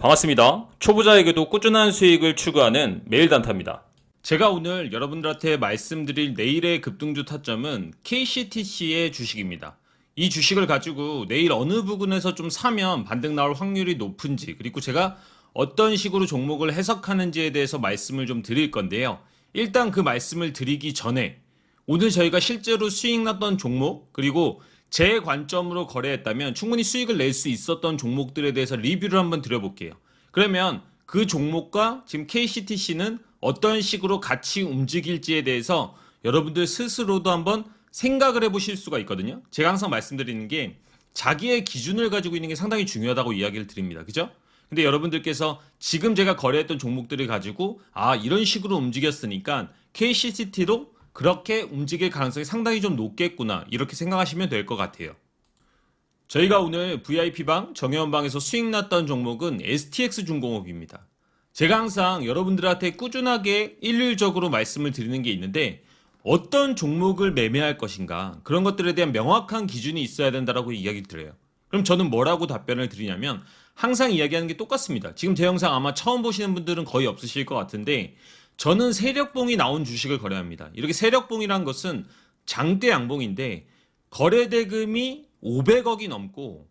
반갑습니다. 초보자에게도 꾸준한 수익을 추구하는 매일단타입니다. 제가 오늘 여러분들한테 말씀드릴 내일의 급등주 타점은 KCTC의 주식입니다. 이 주식을 가지고 내일 어느 부분에서 좀 사면 반등 나올 확률이 높은지 그리고 제가 어떤 식으로 종목을 해석하는지에 대해서 말씀을 좀 드릴 건데요. 일단 그 말씀을 드리기 전에 오늘 저희가 실제로 수익 났던 종목 그리고 제 관점으로 거래했다면 충분히 수익을 낼 수 있었던 종목들에 대해서 리뷰를 한번 드려볼게요. 그러면 그 종목과 지금 KCTC는 어떤 식으로 같이 움직일지에 대해서 여러분들 스스로도 한번 생각을 해보실 수가 있거든요. 제가 항상 말씀드리는 게 자기의 기준을 가지고 있는 게 상당히 중요하다고 이야기를 드립니다. 그죠? 근데 여러분들께서 지금 제가 거래했던 종목들을 가지고 아 이런 식으로 움직였으니까 KCCT도 그렇게 움직일 가능성이 상당히 좀 높겠구나 이렇게 생각하시면 될 것 같아요. 저희가 오늘 VIP방 정혜원방에서 수익 났던 종목은 STX 중공업입니다. 제가 항상 여러분들한테 꾸준하게 일률적으로 말씀을 드리는 게 있는데 어떤 종목을 매매할 것인가 그런 것들에 대한 명확한 기준이 있어야 된다라고 이야기 드려요. 그럼 저는 뭐라고 답변을 드리냐면 항상 이야기하는 게 똑같습니다. 지금 제 영상 아마 처음 보시는 분들은 거의 없으실 것 같은데 저는 세력봉이 나온 주식을 거래합니다. 이렇게 세력봉이란 것은 장대 양봉인데 거래 대금이 500억이 넘고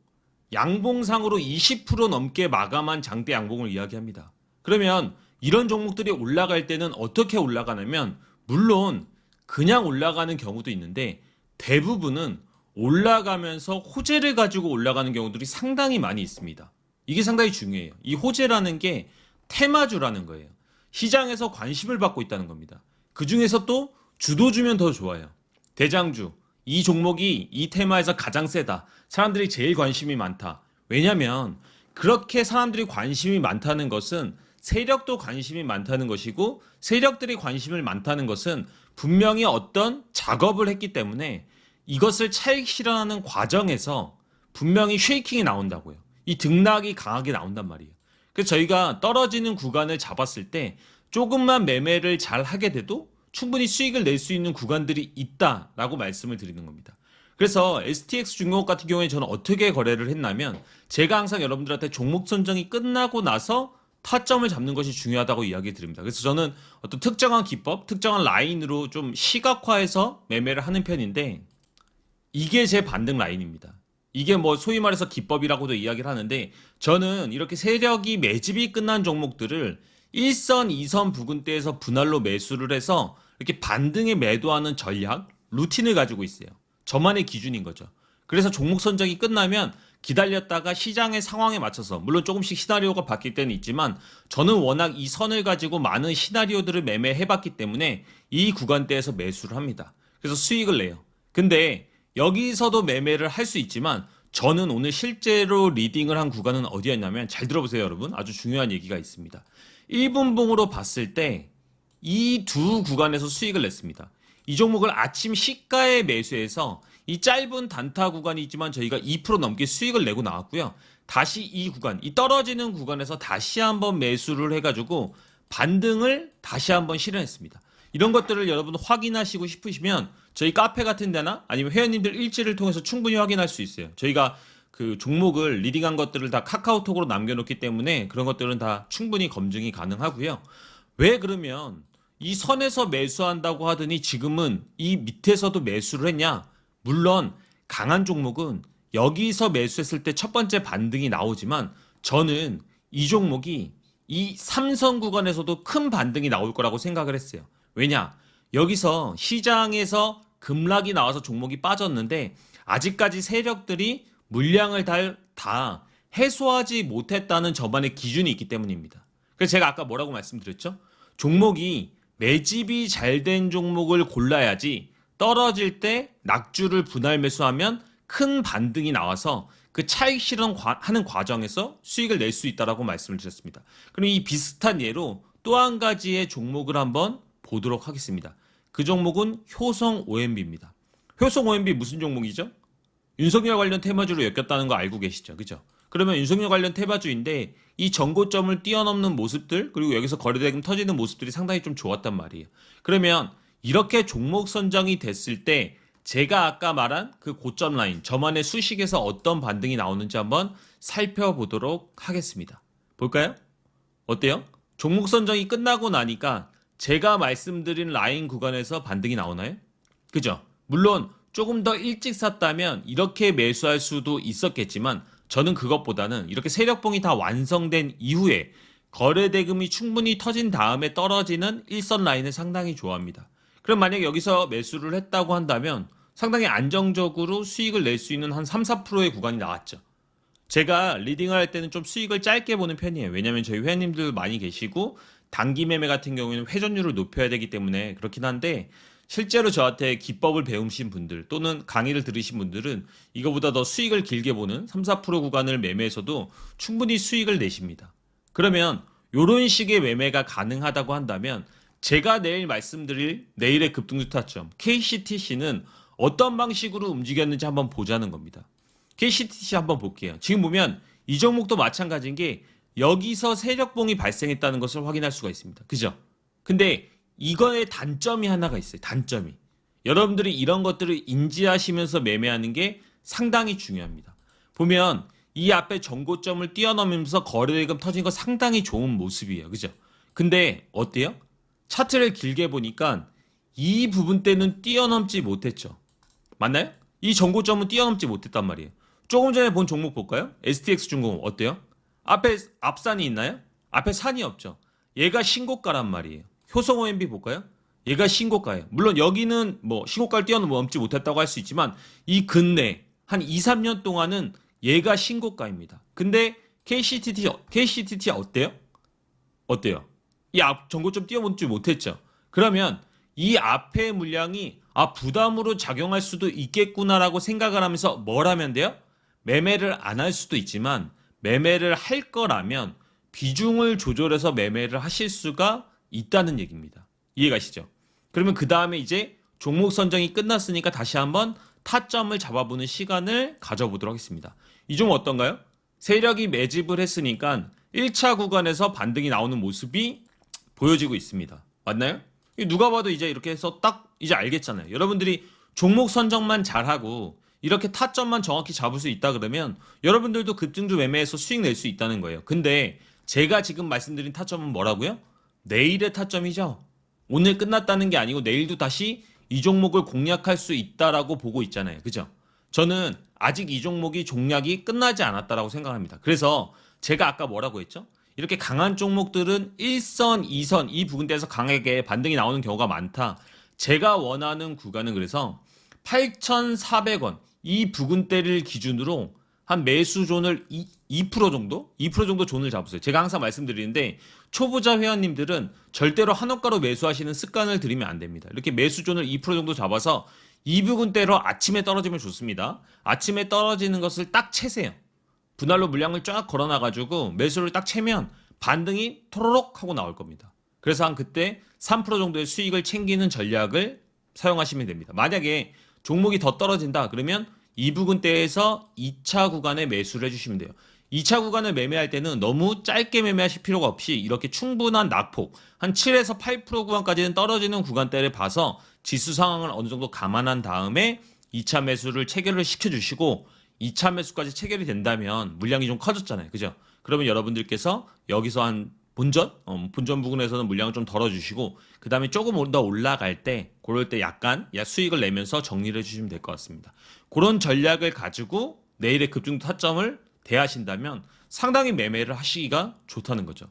양봉상으로 20% 넘게 마감한 장대 양봉을 이야기합니다. 그러면 이런 종목들이 올라갈 때는 어떻게 올라가냐면 물론 그냥 올라가는 경우도 있는데 대부분은 올라가면서 호재를 가지고 올라가는 경우들이 상당히 많이 있습니다. 이게 상당히 중요해요. 이 호재라는 게 테마주라는 거예요. 시장에서 관심을 받고 있다는 겁니다. 그 중에서 또 주도주면 더 좋아요. 대장주. 이 종목이 이 테마에서 가장 세다. 사람들이 제일 관심이 많다. 왜냐면 그렇게 사람들이 관심이 많다는 것은 세력도 관심이 많다는 것이고 세력들이 관심을 많다는 것은 분명히 어떤 작업을 했기 때문에 이것을 차익 실현하는 과정에서 분명히 쉐이킹이 나온다고요. 이 등락이 강하게 나온단 말이에요. 그래서 저희가 떨어지는 구간을 잡았을 때 조금만 매매를 잘 하게 돼도 충분히 수익을 낼 수 있는 구간들이 있다라고 말씀을 드리는 겁니다. 그래서 STX 중공업 같은 경우에 저는 어떻게 거래를 했냐면 제가 항상 여러분들한테 종목 선정이 끝나고 나서 타점을 잡는 것이 중요하다고 이야기 드립니다. 그래서 저는 어떤 특정한 기법, 특정한 라인으로 좀 시각화해서 매매를 하는 편인데 이게 제 반등 라인입니다. 이게 뭐 소위 말해서 기법이라고도 이야기를 하는데 저는 이렇게 세력이 매집이 끝난 종목들을 1선, 2선 부근대에서 분할로 매수를 해서 이렇게 반등에 매도하는 전략, 루틴을 가지고 있어요. 저만의 기준인 거죠. 그래서 종목 선정이 끝나면 기다렸다가 시장의 상황에 맞춰서 물론 조금씩 시나리오가 바뀔 때는 있지만 저는 워낙 이 선을 가지고 많은 시나리오들을 매매해 봤기 때문에 이 구간대에서 매수를 합니다. 그래서 수익을 내요. 근데 여기서도 매매를 할 수 있지만 저는 오늘 실제로 리딩을 한 구간은 어디였냐면 잘 들어보세요 여러분. 아주 중요한 얘기가 있습니다. 1분봉으로 봤을 때 이 두 구간에서 수익을 냈습니다. 이 종목을 아침 시가에 매수해서 이 짧은 단타 구간이 있지만 저희가 2% 넘게 수익을 내고 나왔고요. 다시 이 구간 이 떨어지는 구간에서 다시 한번 매수를 해가지고 반등을 다시 한번 실현했습니다. 이런 것들을 여러분 확인하시고 싶으시면 저희 카페 같은 데나 아니면 회원님들 일지를 통해서 충분히 확인할 수 있어요. 저희가 그 종목을 리딩한 것들을 다 카카오톡으로 남겨놓기 때문에 그런 것들은 다 충분히 검증이 가능하고요. 왜 그러면 이 선에서 매수한다고 하더니 지금은 이 밑에서도 매수를 했냐? 물론 강한 종목은 여기서 매수했을 때 첫 번째 반등이 나오지만 저는 이 종목이 이 삼선 구간에서도 큰 반등이 나올 거라고 생각을 했어요. 왜냐? 여기서 시장에서 급락이 나와서 종목이 빠졌는데 아직까지 세력들이 물량을 다, 다 해소하지 못했다는 저만의 기준이 있기 때문입니다. 그래서 제가 아까 뭐라고 말씀드렸죠? 종목이 매집이 잘 된 종목을 골라야지 떨어질 때 낙주를 분할 매수하면 큰 반등이 나와서 그 차익 실현하는 과정에서 수익을 낼 수 있다라고 말씀을 드렸습니다. 그럼 이 비슷한 예로 또 한 가지의 종목을 한번 보도록 하겠습니다. 그 종목은 효성 OMB입니다. 효성 OMB 무슨 종목이죠? 윤석열 관련 테마주로 엮였다는 거 알고 계시죠? 그죠? 그러면 윤석열 관련 테마주인데 이 전고점을 뛰어넘는 모습들 그리고 여기서 거래대금 터지는 모습들이 상당히 좀 좋았단 말이에요. 그러면 이렇게 종목 선정이 됐을 때 제가 아까 말한 그 고점 라인 저만의 수식에서 어떤 반등이 나오는지 한번 살펴보도록 하겠습니다. 볼까요? 어때요? 종목 선정이 끝나고 나니까 제가 말씀드린 라인 구간에서 반등이 나오나요? 그죠? 물론 조금 더 일찍 샀다면 이렇게 매수할 수도 있었겠지만 저는 그것보다는 이렇게 세력봉이 다 완성된 이후에 거래 대금이 충분히 터진 다음에 떨어지는 일선 라인을 상당히 좋아합니다. 그럼 만약 여기서 매수를 했다고 한다면 상당히 안정적으로 수익을 낼 수 있는 한 3, 4%의 구간이 나왔죠. 제가 리딩을 할 때는 좀 수익을 짧게 보는 편이에요. 왜냐면 저희 회원님들 많이 계시고 단기 매매 같은 경우에는 회전율을 높여야 되기 때문에 그렇긴 한데 실제로 저한테 기법을 배우신 분들 또는 강의를 들으신 분들은 이거보다 더 수익을 길게 보는 3, 4% 구간을 매매해서도 충분히 수익을 내십니다. 그러면 이런 식의 매매가 가능하다고 한다면 제가 내일 말씀드릴 내일의 급등주 타점 KCTC는 어떤 방식으로 움직였는지 한번 보자는 겁니다. KCTC 한번 볼게요. 지금 보면 이 종목도 마찬가지인 게 여기서 세력봉이 발생했다는 것을 확인할 수가 있습니다. 그죠? 근데 이거의 단점이 하나가 있어요. 단점이. 여러분들이 이런 것들을 인지하시면서 매매하는 게 상당히 중요합니다. 보면 이 앞에 정고점을 뛰어넘으면서 거래대금 터진 거 상당히 좋은 모습이에요. 그죠? 근데 어때요? 차트를 길게 보니까 이 부분 때는 뛰어넘지 못했죠. 맞나요? 이 정고점은 뛰어넘지 못했단 말이에요. 조금 전에 본 종목 볼까요? STX 중공업 어때요? 앞에 앞산이 있나요? 앞에 산이 없죠. 얘가 신고가란 말이에요. 효성 OMB 볼까요? 얘가 신고가예요. 물론 여기는 뭐 신고가를 뛰어넘지 못했다고 할 수 있지만 이 근내 한 2, 3년 동안은 얘가 신고가입니다. 근데 KCTT KCTT 어때요? 어때요? 이앞 정고점 뛰어넘지 못했죠. 그러면 이 앞의 물량이 아 부담으로 작용할 수도 있겠구나라고 생각을 하면서 뭘 하면 돼요? 매매를 안 할 수도 있지만 매매를 할 거라면 비중을 조절해서 매매를 하실 수가 있다는 얘기입니다. 이해가시죠? 그러면 그 다음에 이제 종목 선정이 끝났으니까 다시 한번 타점을 잡아보는 시간을 가져보도록 하겠습니다. 이 종목 어떤가요? 세력이 매집을 했으니까 1차 구간에서 반등이 나오는 모습이 보여지고 있습니다. 맞나요? 누가 봐도 이제 이렇게 해서 딱 이제 알겠잖아요. 여러분들이 종목 선정만 잘하고 이렇게 타점만 정확히 잡을 수 있다 그러면 여러분들도 급등주 매매에서 수익 낼 수 있다는 거예요. 근데 제가 지금 말씀드린 타점은 뭐라고요? 내일의 타점이죠. 오늘 끝났다는 게 아니고 내일도 다시 이 종목을 공략할 수 있다라고 보고 있잖아요. 그죠? 저는 아직 이 종목이 종략이 끝나지 않았다라고 생각합니다. 그래서 제가 아까 뭐라고 했죠? 이렇게 강한 종목들은 1선, 2선 이 부분대에서 강하게 반등이 나오는 경우가 많다. 제가 원하는 구간은 그래서 8,400원 이 부근대를 기준으로 한 매수 존을 2, 2% 정도? 2% 정도 존을 잡으세요. 제가 항상 말씀드리는데 초보자 회원님들은 절대로 한옥가로 매수하시는 습관을 들이면 안 됩니다. 이렇게 매수 존을 2% 정도 잡아서 이 부근대로 아침에 떨어지면 좋습니다. 아침에 떨어지는 것을 딱 채세요. 분할로 물량을 쫙 걸어놔가지고 매수를 딱 채면 반등이 토로록 하고 나올 겁니다. 그래서 한 그때 3% 정도의 수익을 챙기는 전략을 사용하시면 됩니다. 만약에 종목이 더 떨어진다 그러면 이 부근대에서 2차 구간에 매수를 해주시면 돼요. 2차 구간을 매매할 때는 너무 짧게 매매하실 필요가 없이 이렇게 충분한 낙폭 한 7에서 8% 구간까지는 떨어지는 구간대를 봐서 지수 상황을 어느 정도 감안한 다음에 2차 매수를 체결을 시켜주시고 2차 매수까지 체결이 된다면 물량이 좀 커졌잖아요. 그죠? 그러면 여러분들께서 여기서 한 본전, 어, 본전 부분에서는 물량을 좀 덜어주시고 그 다음에 조금 더 올라갈 때 그럴 때 약간 수익을 내면서 정리를 해주시면 될 것 같습니다. 그런 전략을 가지고 내일의 급등 타점을 대하신다면 상당히 매매를 하시기가 좋다는 거죠.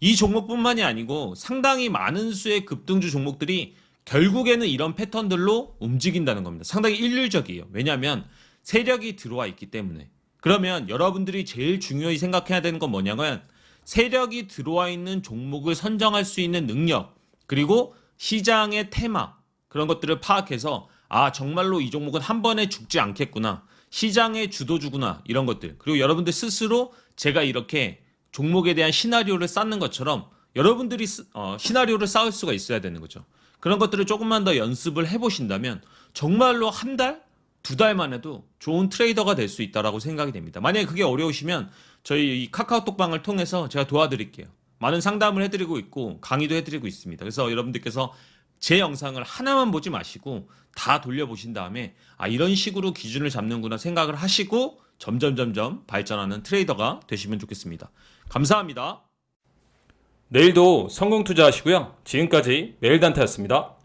이 종목뿐만이 아니고 상당히 많은 수의 급등주 종목들이 결국에는 이런 패턴들로 움직인다는 겁니다. 상당히 일률적이에요. 왜냐하면 세력이 들어와 있기 때문에. 그러면 여러분들이 제일 중요히 생각해야 되는 건 뭐냐면 세력이 들어와 있는 종목을 선정할 수 있는 능력, 그리고 시장의 테마, 그런 것들을 파악해서 아, 정말로 이 종목은 한 번에 죽지 않겠구나. 시장의 주도주구나. 이런 것들. 그리고 여러분들 스스로 제가 이렇게 종목에 대한 시나리오를 쌓는 것처럼 여러분들이 어, 시나리오를 쌓을 수가 있어야 되는 거죠. 그런 것들을 조금만 더 연습을 해보신다면 정말로 한 달, 두 달만 해도 좋은 트레이더가 될 수 있다라고 생각이 됩니다. 만약에 그게 어려우시면 저희 이 카카오톡방을 통해서 제가 도와드릴게요. 많은 상담을 해드리고 있고 강의도 해드리고 있습니다. 그래서 여러분들께서 제 영상을 하나만 보지 마시고 다 돌려보신 다음에 아 이런 식으로 기준을 잡는구나 생각을 하시고 점점 점점 발전하는 트레이더가 되시면 좋겠습니다. 감사합니다. 내일도 성공 투자하시고요. 지금까지 매일단타였습니다.